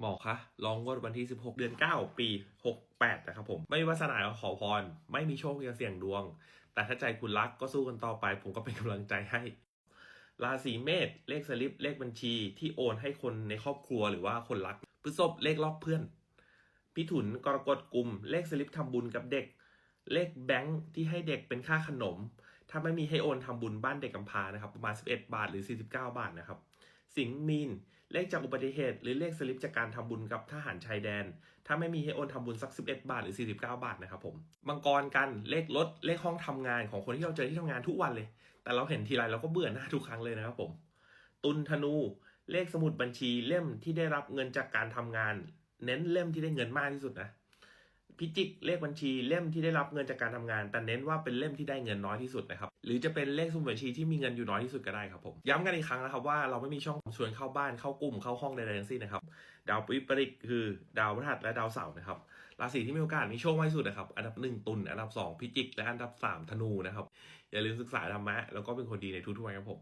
หมอคะลองงวดวันที่ 16 เดือน 9 ปี 68 นะครับผม ไม่วาสนาขอพร ไม่มีโชคอย่าเสี่ยงดวง แต่ถ้าใจคุณรักก็สู้กันต่อไป ผมก็เป็นกำลังใจให้ ราศีเมษเลขสลิป เลขบัญชีที่โอนให้คนในครอบครัวหรือว่าคนรัก พฤษภเลขลอกเพื่อน พิถุนกรกฎกลุ่ม เลขสลิปทำบุญกับเด็ก เลขแบงค์ที่ให้เด็กเป็นค่าขนม ถ้าไม่มีให้โอนทำบุญบ้านเด็กกำพร้านะครับ ประมาณ 11 บาทหรือ 49 บาทนะครับ สิงห์มีนเลขจากอุบัติเหตุ หรือเลขสลิปจากการทำบุญกับทหารชายแดน ถ้าไม่มีให้โอนทำบุญสัก 11 บาทหรือ 49 บาทนะครับผมมังกรกันเลขรถเลขห้องทำงานของคนที่เราเจอที่ทำงานทุกวันเลย แต่เราเห็นทีไรเราก็เบื่อหน้าทุกครั้งเลยนะครับผม ตุลธนูเลขสมุดบัญชีเล่มที่ได้รับเงินจากการทำงาน เน้นเล่มที่ได้เงินมากที่สุดนะ พิจิกเลขบัญชีเล่มที่ได้รับเงินจากการทำงาน แต่เน้นว่าเป็นเล่มที่ได้เงินน้อยที่สุดนะครับหรือจะเป็นเลขสมุดบัญชีที่มีเงินอยู่น้อยที่สุดก็ได้ครับผมย้ำกันอีกครั้งนะครับว่าเราไม่มีช่องชวนเข้าบ้านเข้ากลุ่มเข้าห้องใดๆทั้งสิ้นนะครับดาววิปริตคือดาวพฤหัสและดาวเสาร์นะครับราศีที่มีโอกาสมีโชคมากที่สุดนะครับอันดับหนึ่งตุลอันดับสองพิจิก และอันดับสามธนูนะครับอย่าลืมศึกษาธรรมะแล้วก็เป็นคนดีในทุกๆวันครับผม